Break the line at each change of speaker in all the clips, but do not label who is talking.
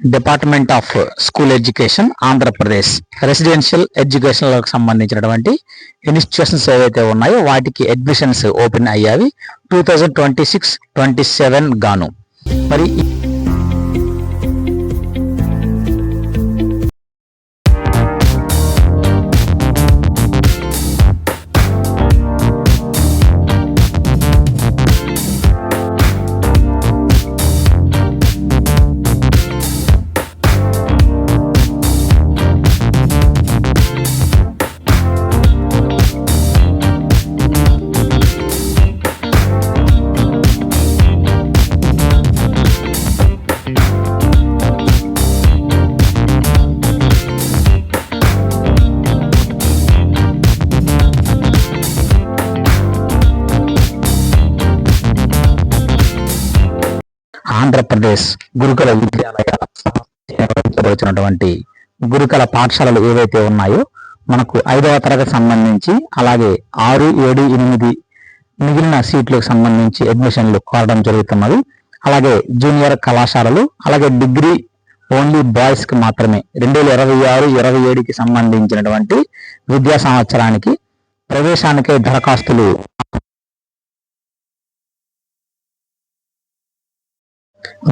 Department of school education Andhra Pradesh residential ఎడ్యుకేషన్లకు సంబంధించినటువంటి institutions ఏవైతే ఉన్నాయో వాటికి admissions open అయ్యావి. Two thousand twenty six twenty seven గాను. మరి ఆంధ్రప్రదేశ్ గురుకుల విద్యాలయ నిర్వహించబడుతున్నటువంటి గురుకుల పాఠశాలలు ఏవైతే ఉన్నాయో మనకు ఐదవ తరగతి సంబంధించి అలాగే ఆరు ఏడు ఎనిమిది మిగిలిన సీట్లకు సంబంధించి అడ్మిషన్లు కోరడం జరుగుతున్నది. అలాగే జూనియర్ కళాశాలలు అలాగే డిగ్రీ ఓన్లీ బాయ్స్కి మాత్రమే రెండు వేల ఇరవై ఆరు ఇరవై ఏడుకి సంబంధించినటువంటి విద్యా సంవత్సరానికి ప్రవేశానికే దరఖాస్తులు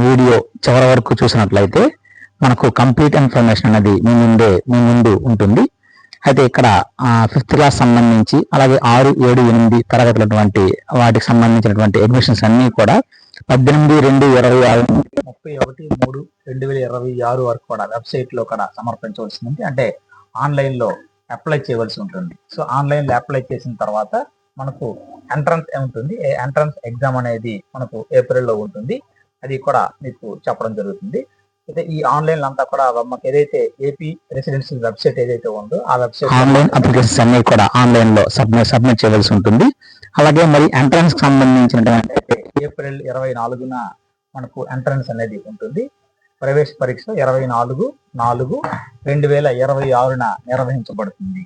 వీడియో చివరి వరకు చూసినట్లయితే మనకు కంప్లీట్ ఇన్ఫర్మేషన్ అనేది మీ ముందే మీ ముందు ఉంటుంది. అయితే ఇక్కడ ఫిఫ్త్ క్లాస్ సంబంధించి అలాగే ఆరు ఏడు ఎనిమిది తరగతులటువంటి వాటికి సంబంధించినటువంటి అడ్మిషన్స్ అన్నీ కూడా పద్దెనిమిది రెండు ఇరవై ఆరు
ముప్పై ఒకటి మూడు రెండు వేల ఇరవై ఆరు వరకు కూడా వెబ్సైట్లో కూడా సమర్పించవలసి ఉంది అంటే ఆన్లైన్లో అప్లై చేయవలసి ఉంటుంది. సో ఆన్లైన్లో అప్లై చేసిన తర్వాత మనకు ఎంట్రన్స్ ఉంటుంది? ఎంట్రన్స్ ఎగ్జామ్ అనేది మనకు ఏప్రిల్లో ఉంటుంది. అది కూడా మీకు చెప్పడం జరుగుతుంది. అయితే ఈ ఆన్లైన్ అంతా కూడా మాకు ఏదైతే ఏపీ రెసిడెన్షియల్ వెబ్సైట్ ఏదైతే ఉందో ఆ వెబ్సైట్
ఆన్లైన్ అప్లికేషన్స్ అన్ని కూడా ఆన్లైన్లో సబ్మిట్ సబ్మిట్ చేయవలసి ఉంటుంది. అలాగే మరి ఎంట్రన్స్ సంబంధించినటువంటి
ఏప్రిల్ ఇరవై నాలుగున మనకు ఎంట్రన్స్ అనేది ఉంటుంది. ప్రవేశ పరీక్ష ఇరవై నాలుగు నాలుగు రెండు వేల ఇరవై ఆరున నిర్వహించబడుతుంది.